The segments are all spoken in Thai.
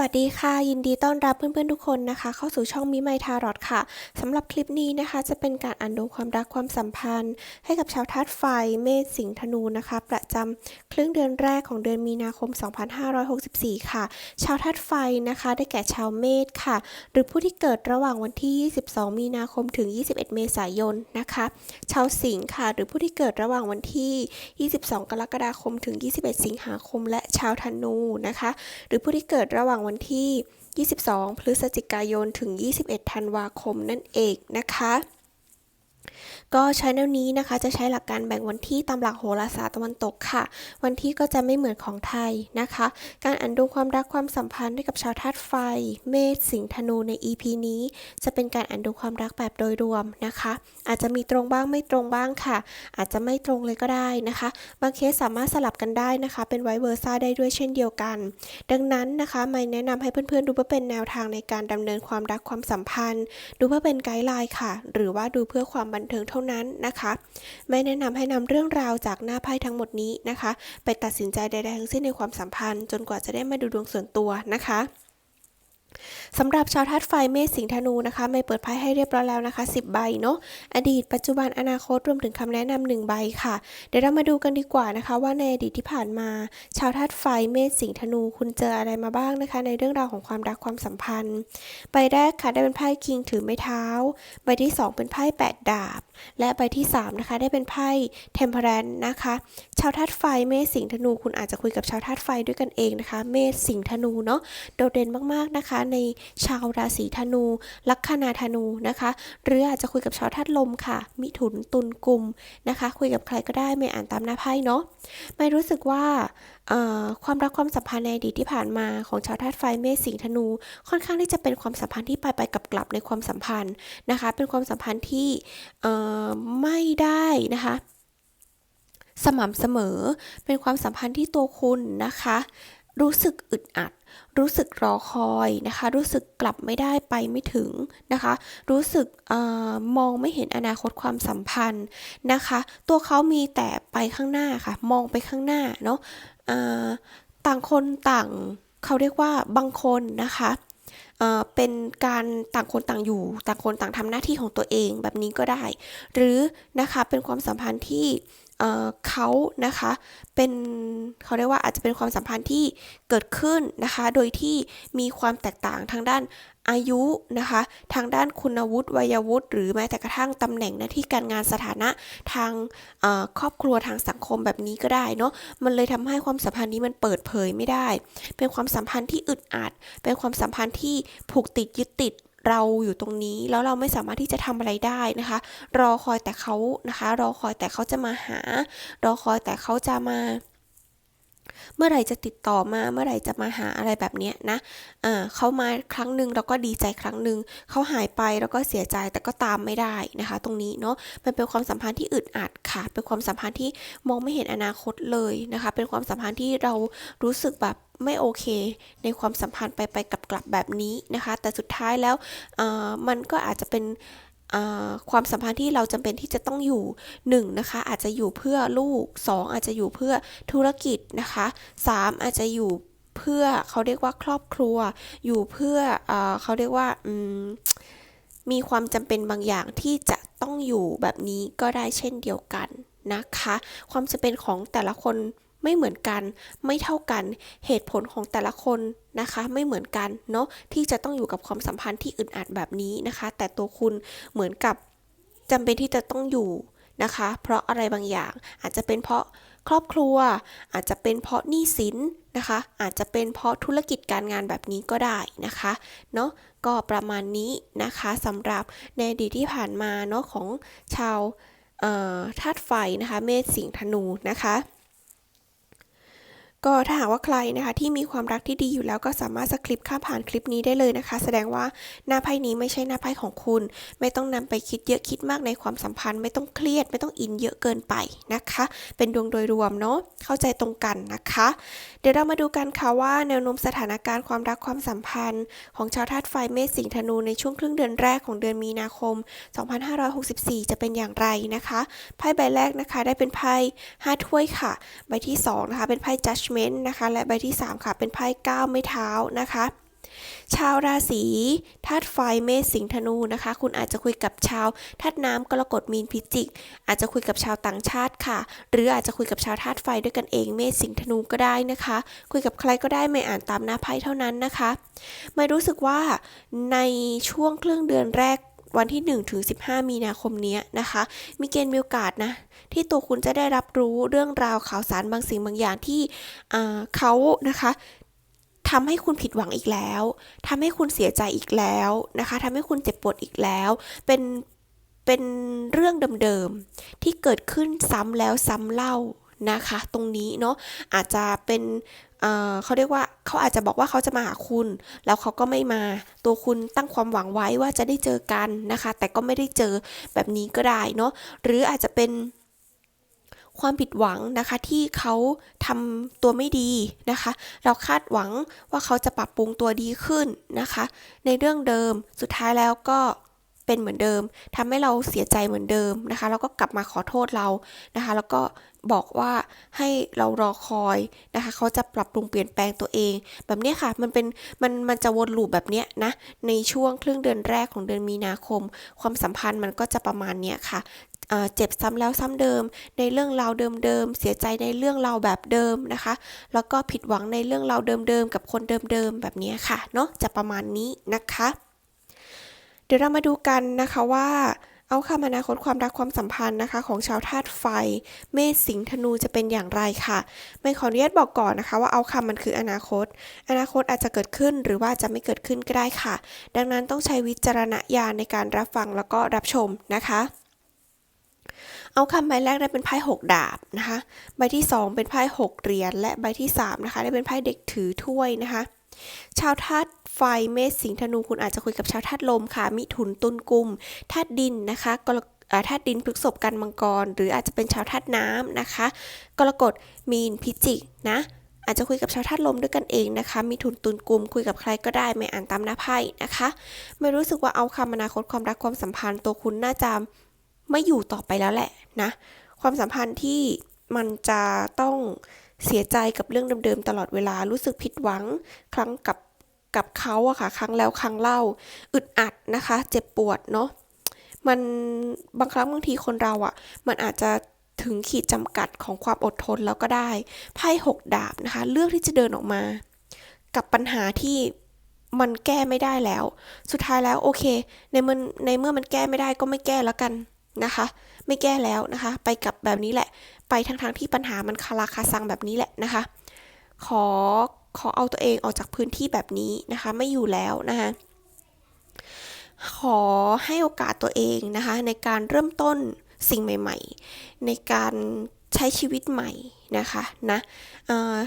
วัสดีค่ะ ยินดีต้อนรับเพื่อนๆทุกคนนะคะ เข้าสู่ช่องมิไมทารอดค่ะสำหรับคลิปนี้นะคะ จะเป็นการอ่านดวงความรักความสัมพันธ์ ให้กับชาวธาตุไฟเมษสิงห์ธนูนะคะ ประจำครึ่งเดือนแรกของเดือนมีนาคม 2564 ค่ะ ชาวธาตุไฟนะคะ ได้แก่ชาวเมษค่ะ หรือผู้ที่เกิดระหว่างวันที่ 22 มีนาคมถึง 21 เมษายนนะคะ ชาวสิงห์ค่ะ หรือผู้ที่เกิดระหว่างวันที่ 22 กรกฎาคมถึง 21 สิงหาคม และชาวธนูนะคะ หรือผู้ที่เกิดระหว่างวันที่ 22 พฤศจิกายนถึง 21 ธันวาคมนั่นเองนะคะ ก็ชแนวนี้นะคะจะใช้หลักการแบ่งวันที่ตามหลักโหราศาสตร์ตะวันตกค่ะ วันที่ก็จะไม่เหมือนของไทยนะคะ การอ่านดวงความรักความสัมพันธ์ให้กับชาวธาตุไฟ เมษสิงห์ธนูใน EP นี้ จะเป็นการอ่านดวงความรักแบบโดยรวมนะคะ อาจจะมีตรงบ้างไม่ตรงบ้างค่ะ อาจจะไม่ตรงเลยก็ได้นะคะ บางเคสสามารถสลับกันได้นะคะ เป็นไวเวอร์ซ่าได้ด้วยเช่นเดียวกัน ดังนั้นนะคะไม่แนะนำให้เพื่อนๆดูเพื่อเป็นแนวทางในการดำเนินความรักความสัมพันธ์ ดูเพื่อเป็นไกด์ไลน์ค่ะ หรือว่าดูเพื่อความบันเทิงเท่านั้นนะคะ ไม่แนะนำให้นำเรื่องราวจากหน้าไพ่ทั้งหมดนี้นะคะ ไปตัดสินใจใดๆทั้งสิ้นในความสัมพันธ์ จนกว่าจะได้มาดูดวงส่วนตัวนะคะ สำหรับชาวธาตุไฟเมษสิงธนูนะคะไม่เปิดไพ่ให้เรียบร้อยแล้วนะคะ 10 ใบเนาะอดีตปัจจุบันอนาคตรวมถึงคำแนะนำหนึ่งใบค่ะ เดี๋ยวเรามาดูกันดีกว่านะคะ ว่าในอดีตที่ผ่านมา ชาวธาตุไฟเมษสิงธนูคุณเจออะไรมาบ้างนะคะ ในเรื่องราวของความรักความสัมพันธ์ ใบแรกค่ะได้เป็นไพ่คิงถือไม้เท้า ใบที่ 2 เป็นไพ่แปดดาบ และใบที่3นะคะได้เป็นไพ่เทมเพลนนะคะ ชาวธาตุไฟเมษสิงธนูคุณอาจจะคุยกับชาวธาตุไฟด้วยกันเองนะคะ เมษสิงธนูเนาะโดดเด่นมากๆนะคะในชาวราศีธนู ลัคนาธนูนะคะ หรืออาจจะคุยกับชาวธาตุลมค่ะ มิถุนตุลกุมนะคะ คุยกับใครก็ได้ไม่อ่านตามหน้าไพ่เนาะไม่รู้สึกว่าความรักความสัมพันธ์ในอดีตที่ผ่านมาของชาวธาตุไฟเมษสิงธนู ค่อนข้างที่จะเป็นความสัมพันธ์ที่ไปไปกลับกลับในความสัมพันธ์นะคะ เป็นความสัมพันธ์ที่ไม่ได้นะคะสม่ำเสมอเป็นความสัมพันธ์ที่ตัวคุณนะคะ รู้สึกอึดอัด รู้สึกรอคอยนะคะ รู้สึกกลับไม่ได้ไปไม่ถึงนะคะ รู้สึกอมองไม่เห็นอนาคตความสัมพันธ์นะคะ ตัวเขามีแต่ไปข้างหน้าค่ะ มองไปข้างหน้าเนาะต่างคนต่างเขาเรียกว่าบางคนนะคะเป็นการต่างคนต่างอยู่ ต่างคนต่างทำหน้าที่ของตัวเองแบบนี้ก็ได้ หรือนะคะเป็นความสัมพันธ์ที่ เขานะคะเป็นเขาเรียกว่าอาจจะเป็นความสัมพันธ์ที่เกิดขึ้นนะคะ โดยที่มีความแตกต่างทางด้านอายุนะคะ ทางด้านคุณวุฒิวัยวุฒิหรือแม้แต่กระทั่งตำแหน่งหน้าที่การงานสถานะทางครอบครัวทางสังคมแบบนี้ก็ได้เนาะมันเลยทำให้ความสัมพันธ์นี้มันเปิดเผยไม่ได้ เป็นความสัมพันธ์ที่อึดอัด เป็นความสัมพันธ์ที่ผูกติดยึดติด เราอยู่ตรงนี้แล้วเราไม่สามารถที่จะทำอะไรได้นะคะ รอคอยแต่เขานะคะ รอคอยแต่เขาจะมาหา รอคอยแต่เขาจะมา เมื่อไหร่จะติดต่อมาเมื่อไหร่จะมาหาอะไรแบบนี้นะอ่าเขามาครั้งหนึ่งเราก็ดีใจครั้งหนึ่งเขาหายไปแล้วก็เสียใจแต่ก็ตามไม่ได้นะคะ ตรงนี้เนาะมันเป็นความสัมพันธ์ที่อึดอัดค่ะ เป็นความสัมพันธ์ที่มองไม่เห็นอนาคตเลยนะคะ เป็นความสัมพันธ์ที่เรารู้สึกแบบไม่โอเคในความสัมพันธ์ไปไปกลับกลับแบบนี้นะคะ แต่สุดท้ายแล้วมันก็อาจจะเป็น ความสัมพันธ์ที่เราจำเป็นที่จะต้องอยู่1นะคะอาจจะอยู่เพื่อลูก 2 อาจจะอยู่เพื่อธุรกิจนะคะ 3 อาจจะอยู่เพื่อเขาเรียกว่าครอบครัว อยู่เพื่อเอเขาเรียกว่ามีความจำเป็นบางอย่างที่จะต้องอยู่แบบนี้ก็ได้เช่นเดียวกันนะคะ ความจำเป็นของแต่ละคน ไม่เหมือนกัน ไม่เท่ากันเหตุผลของแต่ละคนนะคะ ไม่เหมือนกันเนาะที่จะต้องอยู่กับความสัมพันธ์ที่อึดอัดแบบนี้นะคะ แต่ตัวคุณเหมือนกับจำเป็นที่จะต้องอยู่นะคะ เพราะอะไรบางอย่างอาจจะเป็นเพราะครอบครัว อาจจะเป็นเพราะหนี้สินนะคะ อาจจะเป็นเพราะธุรกิจการงานแบบนี้ก็ได้นะคะเนาะก็ประมาณนี้นะคะสำหรับในอดีตที่ผ่านมาเนาะของชาวธาตุไฟนะคะ เมษสิงห์ธนูนะคะ ก็ถ้าหากว่าใครนะคะที่มีความรักที่ดีอยู่แล้วก็สามารถสคริปข้ามผ่านคลิปนี้ได้เลยนะคะ แสดงว่าหน้าไพ่นี้ไม่ใช่หน้าไพ่ของคุณ ไม่ต้องนำไปคิดเยอะคิดมากในความสัมพันธ์ ไม่ต้องเครียด ไม่ต้องอินเยอะเกินไปนะคะ เป็นดวงโดยรวมเนาะเข้าใจตรงกันนะคะ เดี๋ยวเรามาดูกันค่ะว่าแนวโน้มสถานการณ์ความรักความสัมพันธ์ ของชาวธาตุไฟเมษสิงห์ธนูในช่วงครึ่งเดือนแรกของเดือนมีนาคม 2564 จะเป็นอย่างไรนะคะไพ่ใบแรกนะคะ ได้เป็นไพ่5ถ้วยค่ะ ใบที่2นะคะเป็นไพ่ judgment นะคะ และใบที่ 3 ค่ะ เป็นไพ่9ไม้เท้านะคะ ชาวราศีธาตุไฟเมษสิงห์ธนูนะคะ คุณอาจจะคุยกับชาวธาตุน้ำกรกฎมีนพิจิก อาจจะคุยกับชาวต่างชาติค่ะ หรืออาจจะคุยกับชาวธาตุไฟด้วยกันเองเมษสิงห์ธนูก็ได้นะคะ คุยกับใครก็ได้ไม่อ่านตามหน้าไพ่เท่านั้นนะคะ ไม่รู้สึกว่าในช่วงครึ่งเดือนแรก วันที่ 1 ถึง 15 มีนาคมนี้นะคะ มีเกณฑ์มีโอกาสนะ ที่ตัวคุณจะได้รับรู้เรื่องราวข่าวสารบางสิ่งบางอย่างที่เขานะคะทำให้คุณผิดหวังอีกแล้ว ทำให้คุณเสียใจอีกแล้วนะคะทำให้คุณเจ็บปวดอีกแล้ว เป็นเป็นเรื่องเดิมๆที่เกิดขึ้นซ้ำแล้วซ้ำเล่านะคะ ตรงนี้เนาะอาจจะเป็น เขาเรียกว่าเขาอาจจะบอกว่าเขาจะมาหาคุณ แล้วเขาก็ไม่มา ตัวคุณตั้งความหวังไว้ว่าจะได้เจอกันนะคะ แต่ก็ไม่ได้เจอแบบนี้ก็ได้เนาะ หรืออาจจะเป็นความผิดหวังนะคะที่เขาทำตัวไม่ดีนะคะ เราคาดหวังว่าเขาจะปรับปรุงตัวดีขึ้นนะคะ ในเรื่องเดิมสุดท้ายแล้วก็ เป็นเหมือนเดิมทำให้เราเสียใจเหมือนเดิมนะคะ แล้วก็กลับมาขอโทษเรานะคะ แล้วก็บอกว่าให้เรารอคอยนะคะ เขาจะปรับปรุงเปลี่ยนแปลงตัวเอง แบบนี้ค่ะ มันเป็นมันมันจะวนลูปแบบเนี้ยนะ ในช่วงครึ่งเดือนแรกของเดือนมีนาคม ความสัมพันธ์มันก็จะประมาณเนี้ยค่ะเจ็บซ้ำแล้วซ้ำเดิม ในเรื่องราวเดิมๆ เสียใจในเรื่องราวแบบเดิมนะคะ แล้วก็ผิดหวังในเรื่องราวเดิมๆ กับคนเดิมๆ แบบนี้ค่ะ เนาะ จะประมาณนี้นะคะ ดี๋ยวเรามาดูกันนะคะว่าเอาคำอนาคตความรักความสัมพันธ์นะคะ ของชาวธาตุไฟ เมษสิงห์ธนูจะเป็นอย่างไรค่ะ ไม่ขออนุญาตบอกก่อนนะคะ ว่าเอาคำมันคืออนาคต อนาคตอาจจะเกิดขึ้นหรือว่าจะไม่เกิดขึ้นก็ได้ค่ะ ดังนั้นต้องใช้วิจารณญาณในการรับฟังแล้วก็รับชมนะคะเอาคำใบแรกได้เป็นไพ่หกดาบนะคะ ใบที่ 2 เป็นไพ่หกเหรียญและใบที่3นะคะได้เป็นไพ่เด็กถือถ้วยนะคะ ชาวธาตุไฟเมษสิงห์ธนูคุณอาจจะคุยกับชาวธาตุลมค่ะ มิถุนตุลกุมธาตุดินนะคะกรธาตุดินพฤษภกันมังกร หรืออาจจะเป็นชาวธาตุน้ำนะคะ กรกฎมีนพิจิกนะอาจจะคุยกับชาวธาตุลมด้วยกันเองนะคะ มีถุนตุนกุมคุยกับใครก็ได้ไม่อ่านตามหน้าไพ่นะคะ ไม่รู้สึกว่าเอาคำอนาคตความรักความสัมพันธ์ตัวคุณน่าจะไม่อยู่ต่อไปแล้วแหละนะ ความสัมพันธ์ที่มันจะต้อง เสียใจกับเรื่องเดิมๆตลอดเวลารู้สึกผิดหวัง ครั้งกับกับเขาอะค่ะ ครั้งแล้วครั้งเล่า อึดอัดนะคะ เจ็บปวดเนาะมันบางครั้งบางทีคนเราอะมันอาจจะถึงขีดจำกัดของความอดทนแล้วก็ได้ไพ่หกดาบนะคะ เลือกที่จะเดินออกมา กับปัญหาที่มันแก้ไม่ได้แล้ว สุดท้ายแล้วโอเค ในเมื่อในเมื่อมันแก้ไม่ได้ก็ไม่แก้แล้วกันนะคะ ไม่แก้แล้วนะคะ ไปกับแบบนี้แหละ ไปทั้งๆทที่ปัญหามันคาราคาซังแบบนี้แหละนะคะ ขอขอเอาตัวเองออกจากพื้นที่แบบนี้นะคะ ไม่อยู่แล้วนะคะขอให้โอกาสตัวเองนะคะ ในการเริ่มต้นสิ่งใหม่ ๆ ในการใช้ชีวิตใหม่นะคะนะ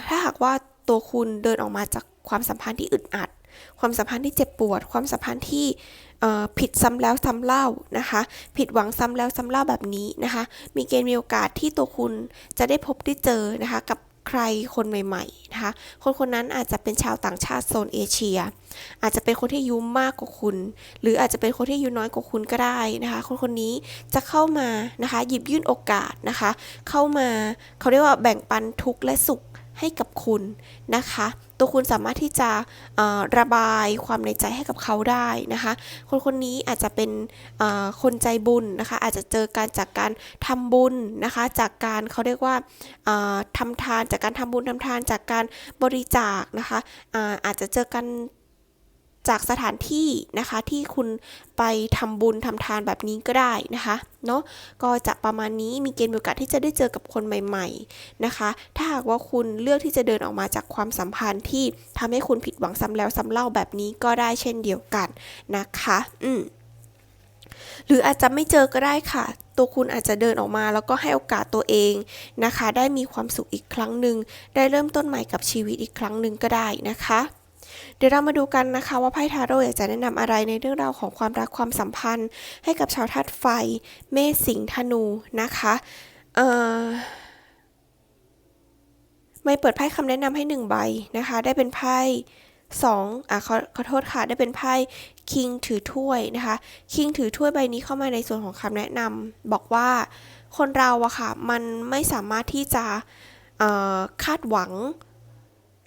ถ้าหากว่าตัวคุณเดินออกมาจากความสัมพันธ์ที่อึดอัด ความสัมพันธ์ที่เจ็บปวด ความสัมพันธ์ที่ ผิดซ้ำแล้วซ้ำเล่านะคะ ผิดหวังซ้ำแล้วซ้ำเล่าแบบนี้นะคะ มีเกณฑ์มีโอกาสที่ตัวคุณจะได้พบได้เจอนะคะกับใครคนใหม่ๆนะคะ คนคนนั้นอาจจะเป็นชาวต่างชาติโซนเอเชีย อาจจะเป็นคนที่อายุมากกว่าคุณ หรืออาจจะเป็นคนที่อายุน้อยกว่าคุณก็ได้นะคะ คนคนนี้จะเข้ามานะคะ หยิบยื่นโอกาสนะคะ เข้ามาเขาเรียกว่าแบ่งปันทุกข์และสุข ให้กับคุณนะคะ ตัวคุณสามารถที่จะระบายความในใจให้กับเขาได้นะคะ คนคนนี้อาจจะเป็นคนใจบุญนะคะ อาจจะเจอการจากการทำบุญนะคะ จากการเขาเรียกว่าทำทำทานจากการทำบุญทำทานจากการบริจาคนะคะอาอาจจะเจอกัน จากสถานที่นะคะที่คุณไปทำบุญทำทานแบบนี้ก็ได้นะคะเนาะก็จะประมาณนี้มีเกณฑ์โอกาสที่จะได้เจอกับคนใหม่ ๆนะคะ ถ้าหากว่าคุณเลือกที่จะเดินออกมาจากความสัมพันธ์ที่ทำให้คุณผิดหวังซ้ำแล้วซ้ำเล่าแบบนี้ก็ได้เช่นเดียวกันนะคะ อืมหรืออาจจะไม่เจอก็ได้ค่ะ ตัวคุณอาจจะเดินออกมาแล้วก็ให้โอกาสตัวเองนะคะ ได้มีความสุขอีกครั้งหนึ่ง ได้เริ่มต้นใหม่กับชีวิตอีกครั้งหนึ่งก็ได้นะคะ เดี๋ยวเรามาดูกันนะคะว่าไพ่ทาโร่อยากจะแนะนำอะไรในเรื่องราวของความรักความสัมพันธ์ ให้กับชาวธาตุไฟ เมษสิงห์ธนูนะคะเอ่อไม่เปิดไพ่คำแนะนำให้หนึ่งใบนะคะ ได้เป็นไพ่สองอะขอขอโทษค่ะ ได้เป็นไพ่คิงถือถ้วยนะคะคิงถือถ้วยใบนี้เข้ามาในส่วนของคำแนะนำบอกว่าคนเราอะค่ะ มันไม่สามารถที่จะคาดหวัง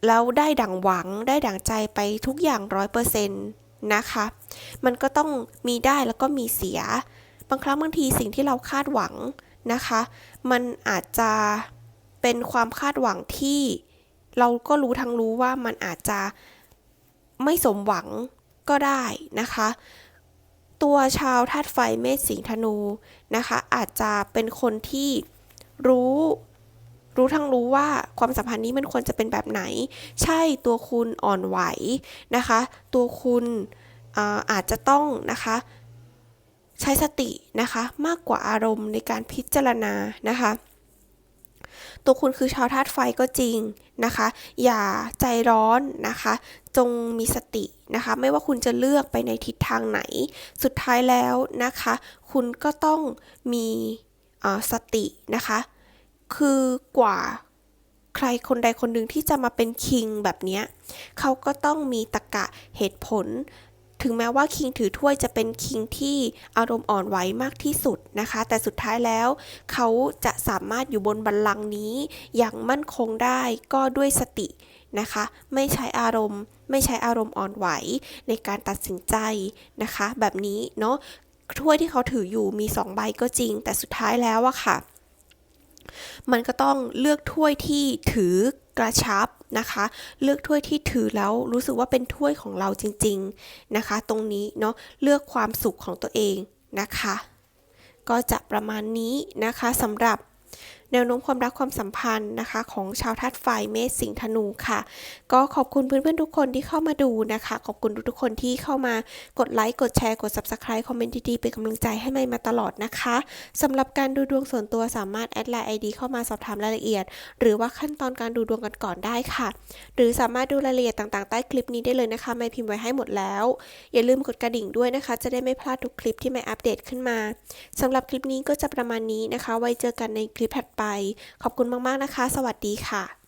แล้วได้ดั่งหวังได้ดั่งใจไปทุกอย่างร้อยเปอร์เซ็นต์นะคะ มันก็ต้องมีได้แล้วก็มีเสีย บางครั้งบางทีสิ่งที่เราคาดหวังนะคะ มันอาจจะเป็นความคาดหวังที่เราก็รู้ทั้งรู้ว่ามันอาจจะไม่สมหวังก็ได้นะคะ ตัวชาวธาตุไฟเมษสิงห์ธนูนะคะ อาจจะเป็นคนที่รู้ รู้ทั้งรู้ว่าความสัมพันธ์นี้มันควรจะเป็นแบบไหน ใช่ตัวคุณอ่อนไหวนะคะ ตัวคุณอาอาจจะต้องนะคะใช้สตินะคะมากกว่าอารมณ์ในการพิจารณานะคะ ตัวคุณคือชาวธาตุไฟก็จริงนะคะ อย่าใจร้อนนะคะ จงมีสตินะคะ ไม่ว่าคุณจะเลือกไปในทิศทางไหน สุดท้ายแล้วนะคะ คุณก็ต้องมีสตินะคะ คือกว่าใครคนใดคนหนึ่งที่จะมาเป็นคิงแบบนี้เขาก็ต้องมีตรกะเหตุผล ถึงแม้ว่าคิงถือถ้วยจะเป็นคิงที่อารมณ์อ่อนไหวมากที่สุดนะคะ แต่สุดท้ายแล้ว เขาจะสามารถอยู่บนบัลลังก์นี้อย่างมั่นคงได้ก็ด้วยสตินะคะ ไม่ใช้อารมณ์ ไม่ใช้อารมณ์อ่อนไหวในการตัดสินใจนะคะ แบบนี้เนาะถ้วยที่เขาถืออยู่มีสองใบก็จริง แต่สุดท้ายแล้วอะค่ะ มันก็ต้องเลือกถ้วยที่ถือกระชับนะคะ เลือกถ้วยที่ถือแล้วรู้สึกว่าเป็นถ้วยของเราจริงๆนะคะ ตรงนี้เนาะเลือกความสุขของตัวเองนะคะ ก็จะประมาณนี้นะคะสำหรับ แนวโน้มความรักความสัมพันธ์นะคะ ของชาวธาตุไฟเมษสิงห์ธนูค่ะ ก็ขอบคุณเพื่อนๆทุกคนที่เข้ามาดูนะคะ ขอบคุณทุกๆคนที่เข้ามากดไลค์กดแชร์กด subscribe คอมเมนต์ดีๆเป็นกำลังใจให้ไม่มาตลอดนะคะสำหรับการดูดวงส่วนตัวสามารถแอดไลน์ ID เข้ามาสอบถามรายละเอียด หรือว่าขั้นตอนการดูดวงกันก่อนได้ค่ะ หรือสามารถดูรายละเอียดต่างๆใต้คลิปนี้ได้เลยนะคะ ไม่พิมพ์ไว้ให้หมดแล้ว อย่าลืมกดกระดิ่งด้วยนะคะ จะได้ไม่พลาดทุกคลิปที่ไม่อัปเดตขึ้นมาสำหรับคลิปนี้ก็จะประมาณนี้นะคะ ไว้เจอกันในคลิปถัดไป ขอบคุณมาก ๆ นะคะ สวัสดีค่ะ